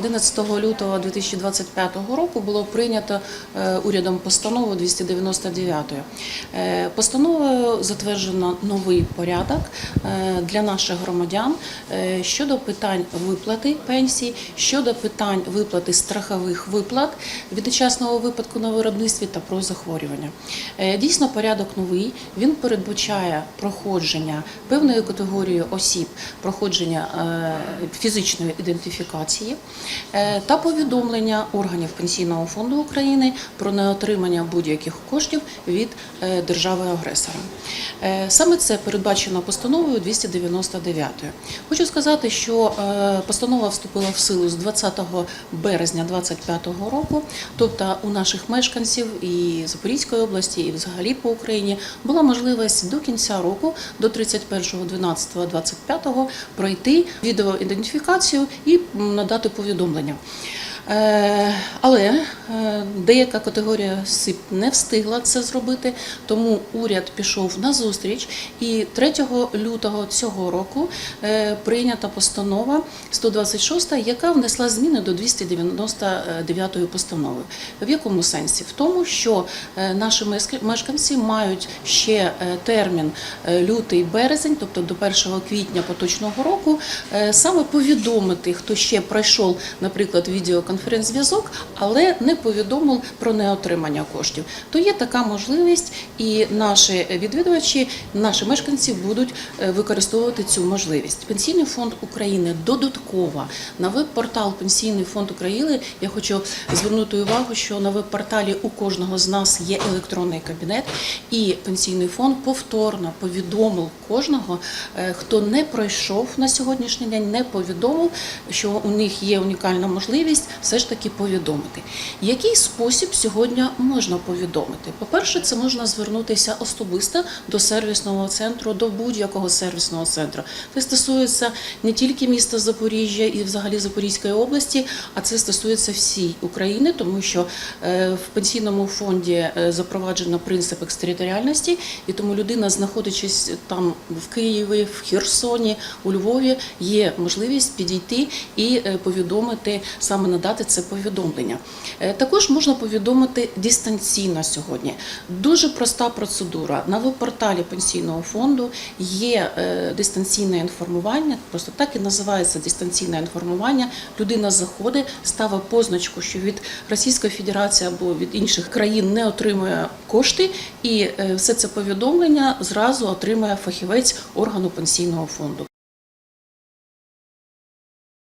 11 лютого 2025 року було прийнято е, урядом постанову 299. Е, Постановою затверджено новий порядок е, для наших громадян щодо питань виплати пенсій, щодо питань виплати страхових виплат від нещасного випадку на виробництві та про захворювання. Дійсно, порядок новий. Він передбачає проходження певної категорії осіб, проходження фізичної ідентифікації та повідомлення органів Пенсійного фонду України про неотримання будь-яких коштів від е, держави-агресора. Е, Саме це передбачено постановою 299. Хочу сказати, що е, постанова вступила в силу з 20 березня 2025 року, тобто у наших мешканців і Запорізької області, і взагалі по Україні була можливість до кінця року, до 31.12.25 пройти відеоідентифікацію і надати повідомлення. Е, Але деяка категорія осіб не встигла це зробити, тому уряд пішов на зустріч. І 3 лютого цього року е, прийнята постанова 126, яка внесла зміни до 299 постанови. В якому сенсі? В тому, що е, наші мешк- мешканці мають ще е, термін е, лютий-березень, тобто до 1 квітня поточного року, е, саме повідомити, хто ще пройшов, наприклад, відеоконференц-зв'язок, але не повідомив про неотримання коштів. То є така можливість, і наші відвідувачі, наші мешканці будуть е, використовувати цю можливість. Пенсійний фонд України додатково на веб-портал Пенсійний фонд України. Я хочу звернути увагу, що на веб-порталі у кожного з нас є електронний кабінет, і пенсійний фонд повторно повідомив кожного, е, хто не пройшов на сьогоднішній день, не повідомив, що у них є унікальна можливість все ж таки повідомити. Який спосіб сьогодні можна повідомити? По-перше, це можна звернутися особисто до сервісного центру, до будь-якого сервісного центру. Це стосується не тільки міста Запоріжжя і взагалі Запорізької області, а це стосується всієї України, тому що е, в пенсійному фонді е, запроваджено принцип екстериторіальності, і тому людина, знаходячись там в Києві, в Херсоні, у Львові, є можливість підійти і е, повідомити саме надати це повідомлення. Е, Також можна повідомити дистанційно сьогодні. Дуже проста процедура. На веб-порталі пенсійного фонду є е, дистанційне інформування, просто так і називається дистанційне інформування. Людина заходить, ставить позначку, що від Російської Федерації або від інших країн не отримує кошти, і е, все це повідомлення зразу отримує фахівець органу пенсійного фонду.